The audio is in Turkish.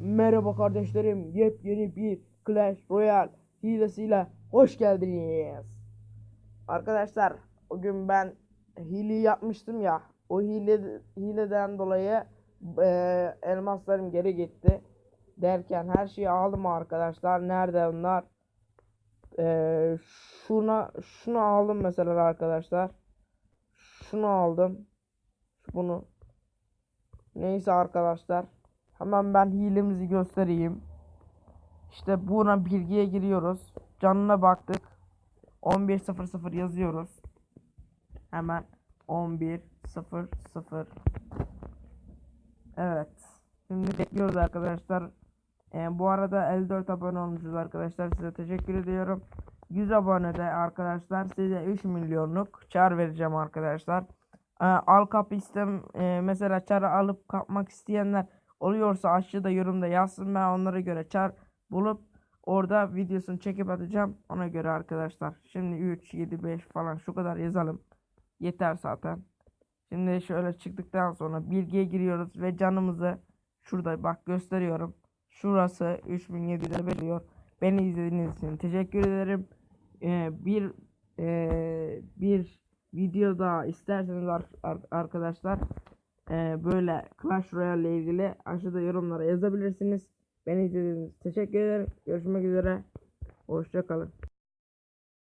Merhaba kardeşlerim, yepyeni bir Clash Royale hilesiyle hoş geldiniz. Arkadaşlar, o gün ben hile yapmıştım ya, o hile hileden dolayı eee, elmaslarım geri gitti. Derken her şeyi aldım arkadaşlar. Nerede onlar? Eee, şuna şunu aldım mesela arkadaşlar. Şunu aldım. Bunu. Neyse arkadaşlar. Hemen ben hilemizi göstereyim. İşte buna bilgiye giriyoruz. Canına baktık. 11.00 yazıyoruz. Hemen 11.00 Evet. Şimdi bekliyoruz arkadaşlar. Ee, bu arada 54 abone olmuşuz arkadaşlar. Size teşekkür ediyorum. 100 abonede arkadaşlar size 3 milyonluk çar vereceğim arkadaşlar. Ee, al kap istem e, mesela çarı alıp kapmak isteyenler oluyorsa aşağıda yorumda yazsın ben onlara göre çar bulup orada videosunu çekip atacağım ona göre arkadaşlar. Şimdi 3 7 5 falan şu kadar yazalım. Yeter zaten. Şimdi şöyle çıktıktan sonra bilgiye giriyoruz ve canımızı şurada bak gösteriyorum. Şurası 3700'e veriyor. Beni izlediğiniz için teşekkür ederim. Bir bir video daha isterseniz ar- ar- arkadaşlar böyle Clash Royale ile ilgili aşağıda yorumlara yazabilirsiniz. Beni izlediğiniz için teşekkür ederim. Görüşmek üzere. Hoşçakalın.